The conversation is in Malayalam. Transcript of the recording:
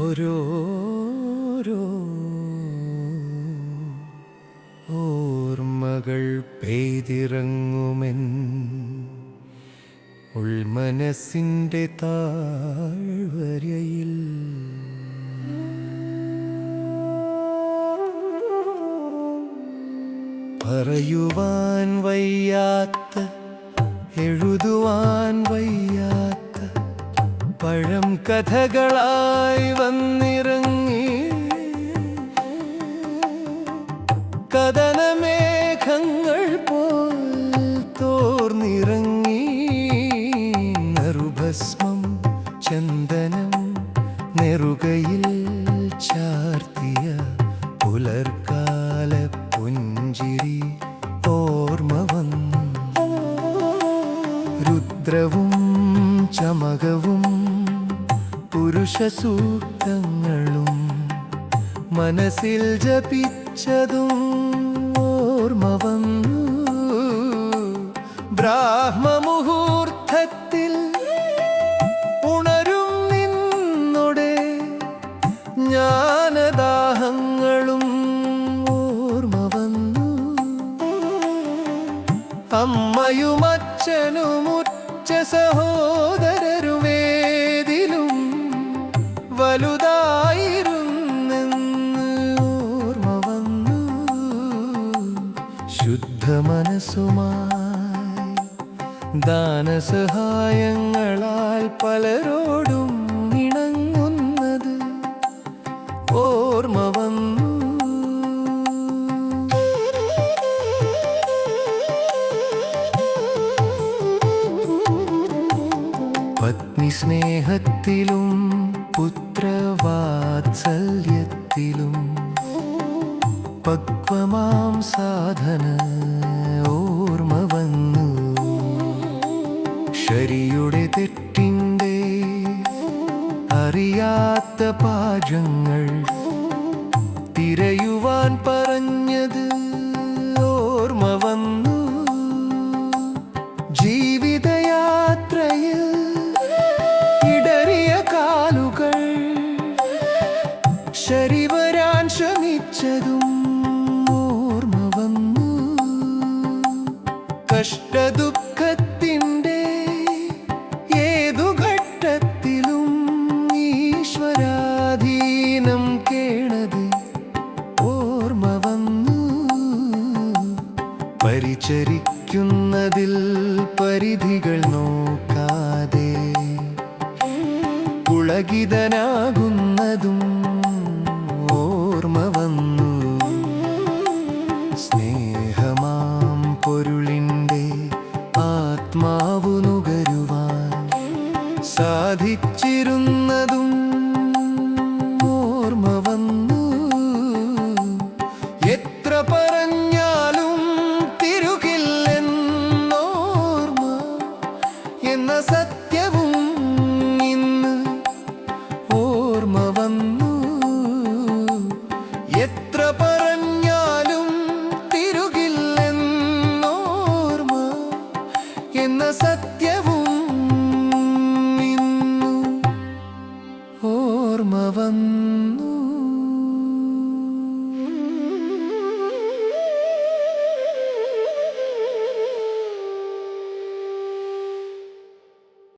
ഓരോരോ ഓർമ്മകൾ പെയ്തിറങ്ങുമെൻ ഉൾമനസ്സിന്റെ താഴ്വരയിൽ. പറയുവാൻ വയ്യാത്ത എഴുതുവാൻ കഥകളായി വന്നിറങ്ങി. കഥനമേഘങ്ങൾ പോൽ തോർന്നിറങ്ങി. നറുഭസ്മം ചന്ദനം നെറുകയിൽ ചാർത്തിയ പുലർക്കാല പുഞ്ചിരി ഓർമ്മ വന്നു. രുദ്രവും ചമകവും പുരുഷ സൂക്തങ്ങളും മനസ്സിൽ ജപിച്ചതും ഓർമ്മ വന്നു. ബ്രാഹ്മമുഹൂർത്തത്തിൽ ഉണരും നിന്നുടെ ജ്ഞാനദാഹങ്ങളും ഓർമ്മ വന്നു. അമ്മയും അച്ഛനും ഉച്ച സഹോദരരുമേതിലും വലുതായിരുന്നെന്ന് ഓർമ്മ വന്നു. ശുദ്ധ മനസ്സുമായി ദാനസഹായങ്ങളാൽ പലരോടും ഇണങ്ങുന്നത് ഓർമ്മ വന്നു. പത്നി സ്നേഹത്തിലും പുത്രവാത്സല്യത്തിലും പക്വമാം സാധന ഓർമ്മ വന്നു. ശരിയുടെ തെറ്റിന്റെ അറിയാത്ത പാചങ്ങൾ തിരയുവാൻ പറഞ്ഞത് ഓർമ്മ വന്നു. ശരിവരാൻ ശ്രമിച്ചതും ഓർമ്മ വന്നു. കഷ്ടദുഃഖത്തിന്റെ ഏതു ഘട്ടത്തിലും ഈശ്വരാധീനം കേണത് ഓർമ്മ വന്നു. പരിചരിക്കുന്നതിൽ പരിധികൾ നോക്കാതെ പുളകിതനാകുന്നതും ഓർമ്മ വന്നു. സ്നേഹമാം പൊരുളിന്റെ ആത്മാവു നുകരുവാൻ സാധിച്ചിരുന്നതും സത്യവും ഓർമ്മ വന്നു.